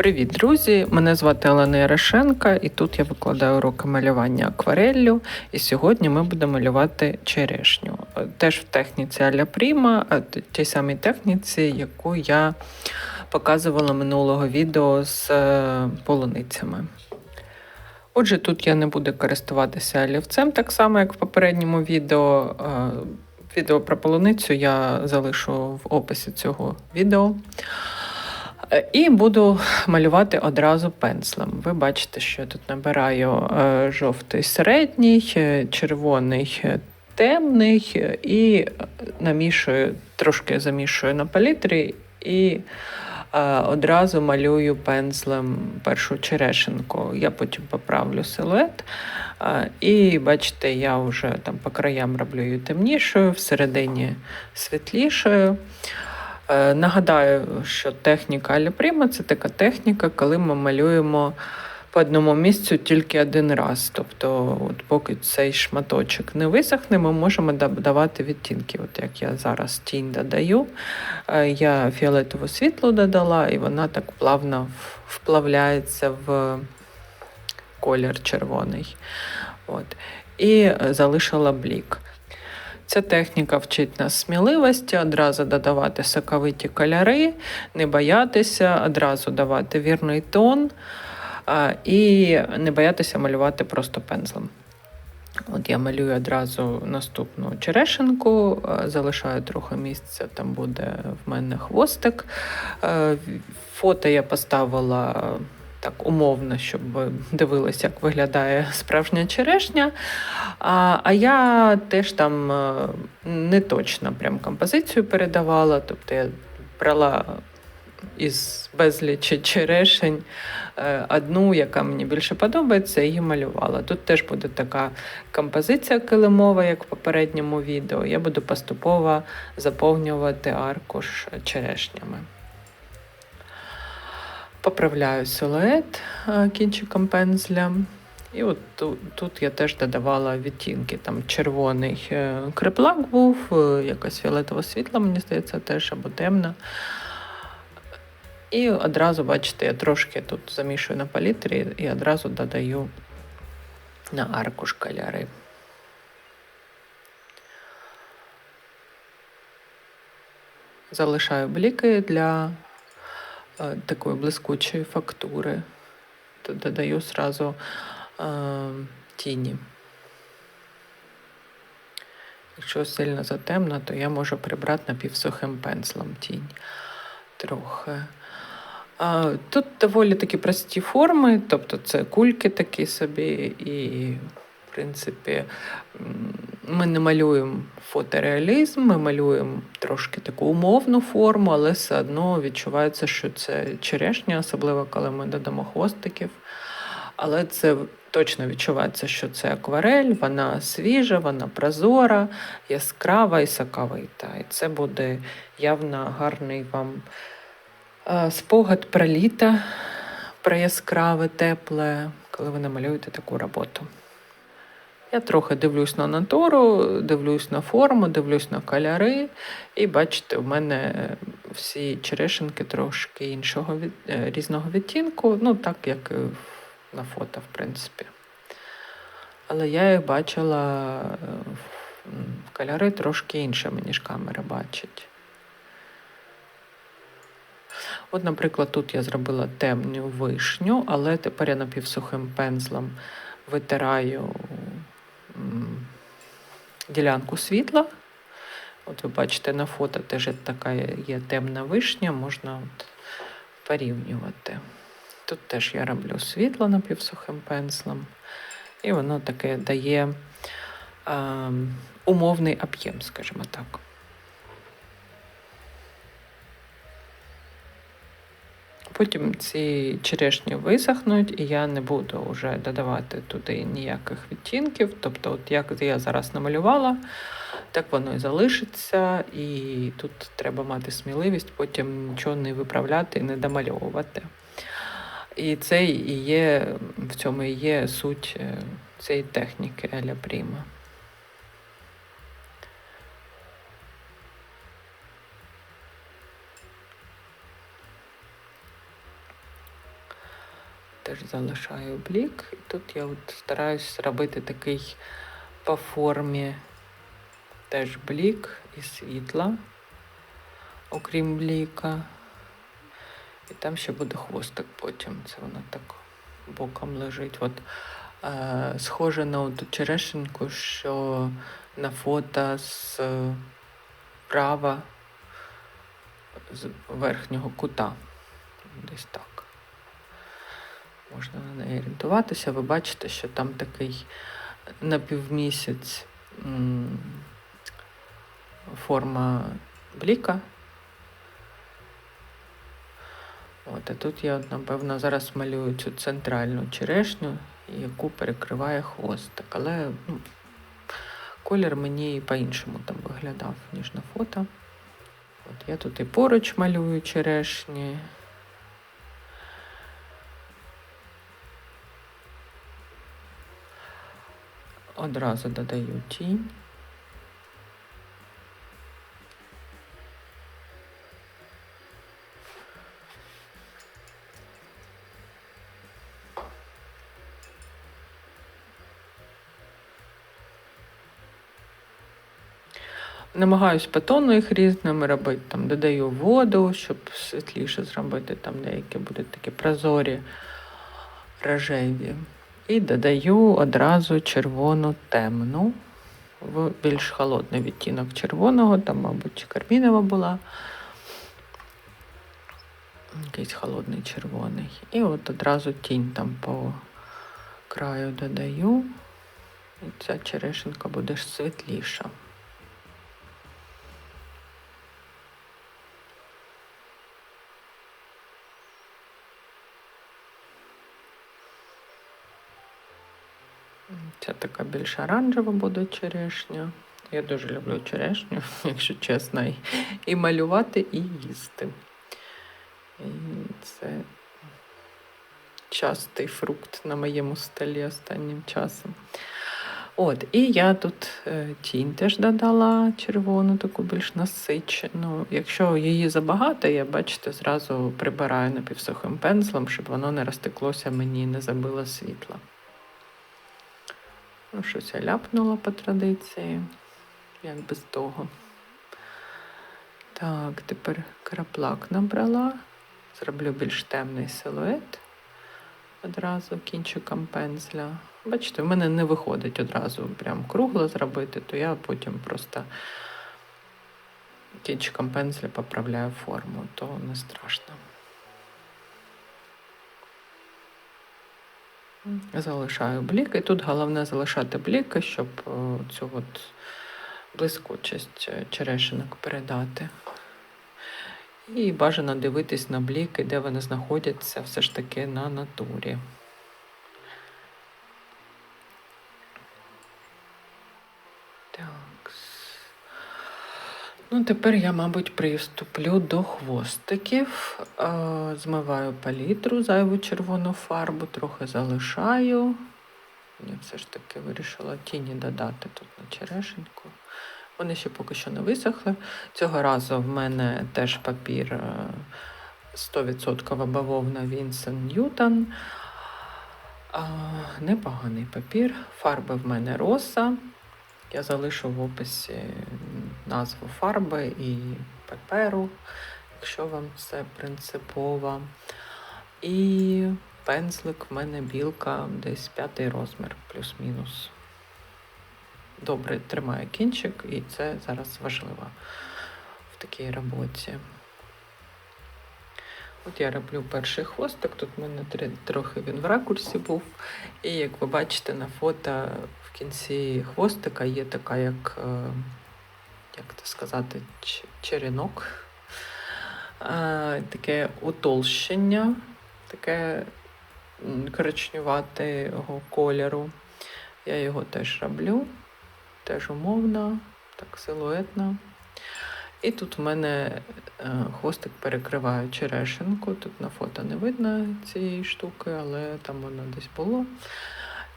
Привіт, друзі! Мене звати Олена Ярошенка, і тут я викладаю уроки малювання аквареллю. І сьогодні ми будемо малювати черешню. Теж в техніці Аля Пріма, тій самій техніці, яку я показувала минулого відео з е, полуницями. Отже, тут я не буду користуватися олівцем, так само, як в попередньому відео. Е, відео про полуницю я залишу в описі цього відео. І буду малювати одразу пензлем. Ви бачите, що я тут набираю е, жовтий середній, е, червоний е, темний і намішую, трошки замішую на палітрі і одразу малюю пензлем першу черешенку. Я потім поправлю силует. І бачите, я вже там по краям роблю її темнішою, всередині світлішою. Е, нагадаю, що техніка Аліприма це така техніка, коли ми малюємо по одному місцю тільки один раз. Тобто, от поки цей шматочок не висохне, ми можемо додавати відтінки. От як я зараз тінь додаю, е, я фіолетове світло додала, і вона так плавно вплавляється в колір червоний. От. І залишила блік. Ця техніка вчить нас сміливості, одразу додавати соковиті кольори, не боятися, одразу давати вірний тон і не боятися малювати просто пензлем. От Я малюю одразу наступну черешенку, залишаю трохи місця, там буде в мене хвостик. Фото я поставила так умовно, щоб ви дивилися, як виглядає справжня черешня. А а я теж там е, не точно прям композицію передавала, тобто я брала із безлічі черешень е, одну, яка мені більше подобається, і малювала. Тут теж буде така композиція килимова, як в попередньому відео. Я буду поступово заповнювати аркуш черешнями. Поправляю силует е, кінчиком пензля. І от тут, я теж додавала відтінки. Там червоний е, креплак був, е, якась фіолетова світла, мені здається, теж або темна. І одразу, бачите, я трошки тут замішую на палітрі і одразу додаю на аркуш кольори. Залишаю бліки для Е, такої блискучої фактури. То додаю сразу е, тіні. Якщо сильно затемно, то я можу прибрати напівсухим пензлом тінь трохи. Тут доволі такі прості форми, тобто це кульки такі собі, і, принципі, ми не малюємо фотореалізм, ми малюємо трошки таку умовну форму, але все одно відчувається, що це черешня, особливо коли ми додамо хвостиків. Але це точно відчувається, що це акварель, вона свіжа, вона прозора, яскрава і соковита. І це буде явно гарний вам спогад про літо, про яскраве, тепле, коли ви намалюєте таку роботу. Я трохи дивлюсь на натуру, дивлюсь на форму, дивлюсь на кольори. І бачите, в мене всі черешенки трошки іншого від, е, різного відтінку, ну так як на фото, в принципі. Але я їх бачила кольори трошки іншими, ніж камера бачить. От, наприклад, тут я зробила темну вишню, але тепер я напівсухим пензлем витираю ділянку світла. От ви бачите, на фото теж така є темна вишня, можна от порівнювати. Тут теж я роблю світло напівсухим пензлем, і воно таке дає е, умовний об'єм, скажімо так. Потім ці черешні висохнуть, і я не буду вже додавати туди ніяких відтінків. Тобто, от як я зараз намалювала, так воно і залишиться, і тут треба мати сміливість, потім нічого не виправляти і не домальовувати. І це і є, в цьому і є суть е, цієї техніки Еля Пріма. Теж залишаю блік. І тут я от стараюсь робити такий по формі теж блік і світла, окрім бліка. І там ще буде хвостик потім. Це воно так боком лежить. От, е, схоже на ту черешеньку, що на фото з права з верхнього кута. Десь так. Можна на неї орієнтуватися. Ви бачите, що там такий напівмісяць форма бліка. От, а тут я, напевно, зараз малюю цю центральну черешню, яку перекриває хвостик. Але ну, колір мені по-іншому там виглядав, ніж на фото. От я тут і поруч малюю черешні. Одразу додаю тінь. Намагаюсь по їх різними робити. Там додаю воду, щоб світліше зробити. Там деякі будуть такі прозорі рожеві. І додаю одразу червону темну, в більш холодний відтінок червоного, там, мабуть, кармінова була. Якийсь холодний червоний. І от одразу тінь там по краю додаю. І ця черешенка буде світліша. Ця така більш оранжева буде черешня. Я дуже люблю черешню, якщо чесно, і, малювати, і їсти. І це частий фрукт на моєму столі останнім часом. От, І я тут е, тінь теж додала червону, таку більш насичену. Якщо її забагато, я, бачите, зразу прибираю напівсухим пензлем, щоб воно не розтеклося мені і не забило світла. Ну, щось я ляпнула по традиції, як без того. Так, тепер краплак набрала. Зроблю більш темний силует одразу кінчиком пензля. Бачите, в мене не виходить одразу прям кругло зробити, то я потім просто кінчиком пензля поправляю форму, то не страшно. Залишаю блік. І тут головне залишати бліки, щоб цю от блискучість черешинок передати. І бажано дивитись на бліки, де вони знаходяться все ж таки на натурі. Так. Ну, тепер я, мабуть, приступлю до хвостиків. Змиваю палітру, зайву червону фарбу, трохи залишаю. Я все ж таки вирішила тіні додати тут на черешеньку. Вони ще поки що не висохли. Цього разу в мене теж папір 100% бавовна Вінсен Ньютон. Непоганий папір. Фарби в мене роса. Я залишу в описі назву фарби і паперу, якщо вам це принципово. І пензлик в мене білка десь п'ятий розмір, плюс-мінус. Добре тримає кінчик, і це зараз важливо в такій роботі. От я роблю перший хвостик, тут в мене трохи він в ракурсі був. І як ви бачите на фото, в кінці хвостика є така, як, е, як це сказати, черенок, таке утолщення, таке коричнюватого кольору. Я його теж роблю, теж умовно, так силуетно. І тут в мене е, хвостик перекриває черешенку. Тут на фото не видно цієї штуки, але там воно десь було.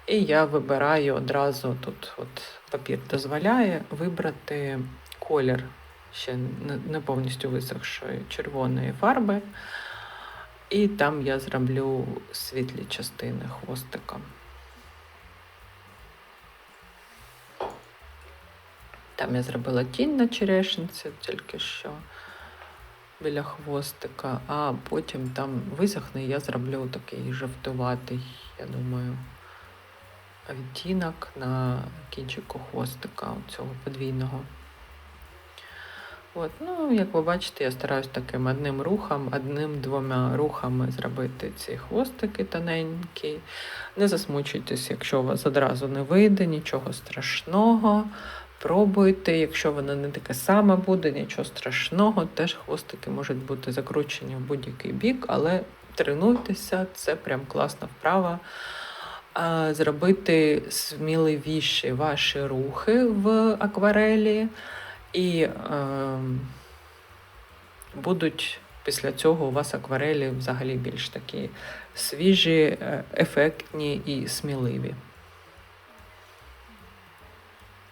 І я вибираю одразу тут от папір дозволяє вибрати колір ще не повністю висохшої червоної фарби. І там я зроблю світлі частини хвостика. Там я зробила тінь на черешниці тільки що біля хвостика, а потім там висохне, і я зроблю такий жовтуватий, я думаю, відтінок на кінчику хвостика цього подвійного. От, ну, як ви бачите, я стараюсь таким одним рухом, одним-двома рухами зробити ці хвостики тоненькі. Не засмучуйтесь, якщо у вас одразу не вийде, нічого страшного. Пробуйте, якщо воно не таке саме буде, нічого страшного, теж хвостики можуть бути закручені в будь-який бік, але тренуйтеся, це прям класна вправа. Зробити сміливіші ваші рухи в акварелі, і е, будуть після цього у вас акварелі взагалі більш такі свіжі, е, ефектні і сміливі.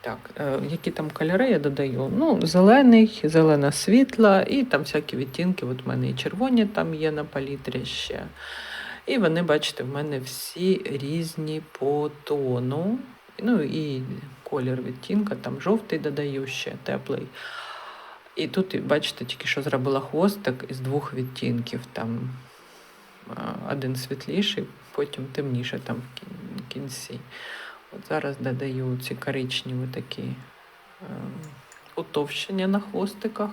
Так, е, які там кольори я додаю? Ну, зелений, зелена світла, і там всякі відтінки. От в мене і червоні там є на палітрі ще. І вони, бачите, в мене всі різні по тону. Ну і колір відтінка, там жовтий додаю ще теплий. І тут, бачите, тільки що зробила хвостик із двох відтінків. Там один світліший, потім темніше там в кінці. От Зараз додаю ці коричневі такі е, утовщення на хвостиках.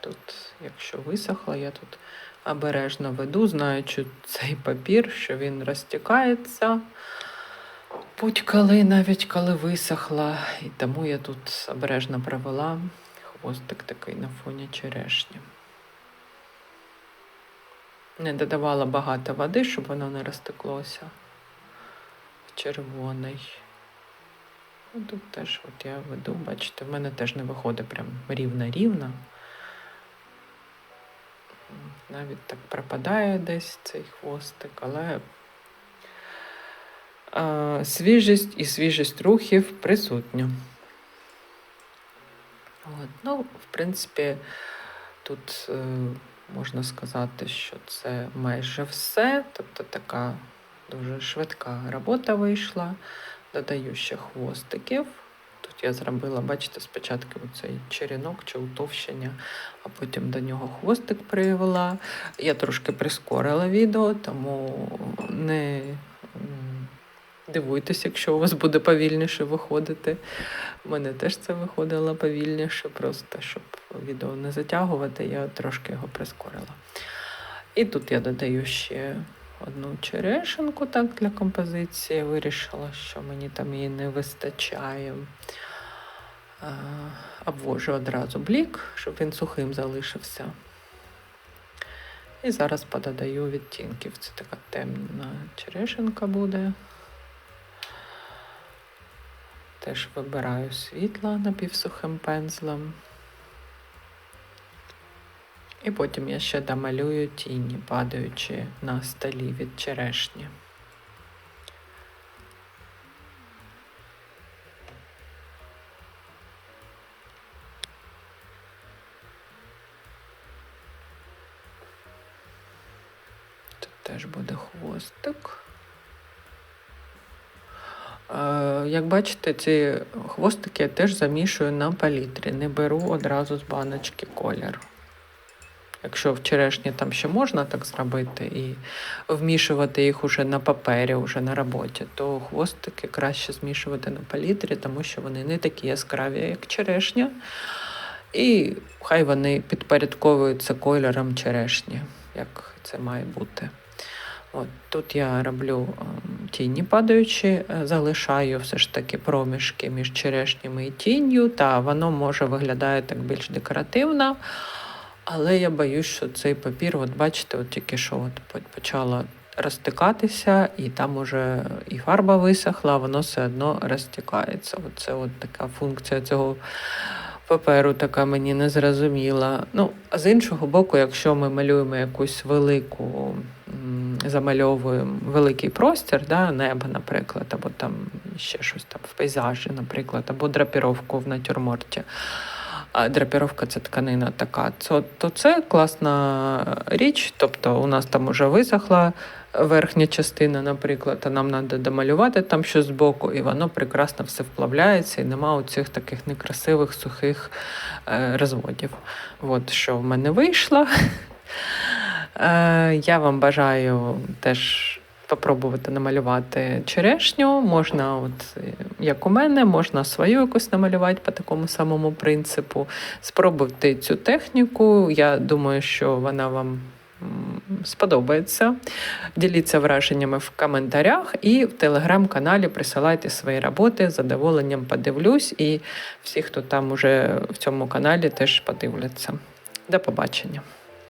Тут, якщо висохло, я тут обережно веду, знаючи цей папір, що він розтікається будь-коли, навіть коли висохла. І тому я тут обережно провела хвостик такий на фоні черешні. Не додавала багато води, щоб воно не розтеклося. Червоний. Ну, Тут теж от я веду, бачите, в мене теж не виходить прям рівна-рівна. Навіть так пропадає десь цей хвостик, але а, свіжість і свіжість рухів присутня. От. Ну, в принципі, тут. Е, можна сказати, що це майже все. Тобто така дуже швидка робота вийшла. Додаю ще хвостиків. Тут я зробила, бачите, спочатку цей черенок чи утовщення, а потім до нього хвостик привела. Я трошки прискорила відео, тому не Дивуйтесь, якщо у вас буде повільніше виходити. У мене теж це виходило повільніше, просто щоб відео не затягувати, я трошки його прискорила. І тут я додаю ще одну черешенку так, для композиції. Вирішила, що мені там її не вистачає. Обвожу одразу блік, щоб він сухим залишився. І зараз пододаю відтінків. Це така темна черешенка буде. Теж вибираю світла напівсухим пензлем. І потім я ще домалюю тіні, падаючи на столі від черешні. Тут теж буде хвостик. Е, як бачите, ці хвостики я теж замішую на палітрі, не беру одразу з баночки колір. Якщо в черешні там ще можна так зробити і вмішувати їх уже на папері, уже на роботі, то хвостики краще змішувати на палітрі, тому що вони не такі яскраві, як черешня. І хай вони підпорядковуються кольором черешні, як це має бути. От Тут я роблю ем, тіні падаючі, е, залишаю все ж таки проміжки між черешнями і тінню, та воно може виглядає так більш декоративно. Але я боюсь, що цей папір, от бачите, от тільки що от почало розтикатися, і там уже і фарба висохла, воно все одно розтікається. Оце от така функція цього паперу така мені не зрозуміла. Ну, а з іншого боку, якщо ми малюємо якусь велику, замальовуємо великий простір, да, небо, наприклад, або там ще щось там в пейзажі, наприклад, або драпіровку в натюрморті. А драпіровка це тканина така, то, то це класна річ. Тобто у нас там уже висохла верхня частина, наприклад, а нам треба домалювати там щось збоку, і воно прекрасно все вплавляється, і нема оцих таких некрасивих сухих е, розводів. От що в мене вийшло. Е, я вам бажаю теж. Попробувати намалювати черешню, можна, от е, як у мене, можна свою якусь намалювати по такому самому принципу. Спробуйте цю техніку. Я думаю, що вона вам сподобається. Діліться враженнями в коментарях і в телеграм-каналі присилайте свої роботи. З задоволенням подивлюсь, і всі, хто там уже в цьому каналі, теж подивляться. До побачення.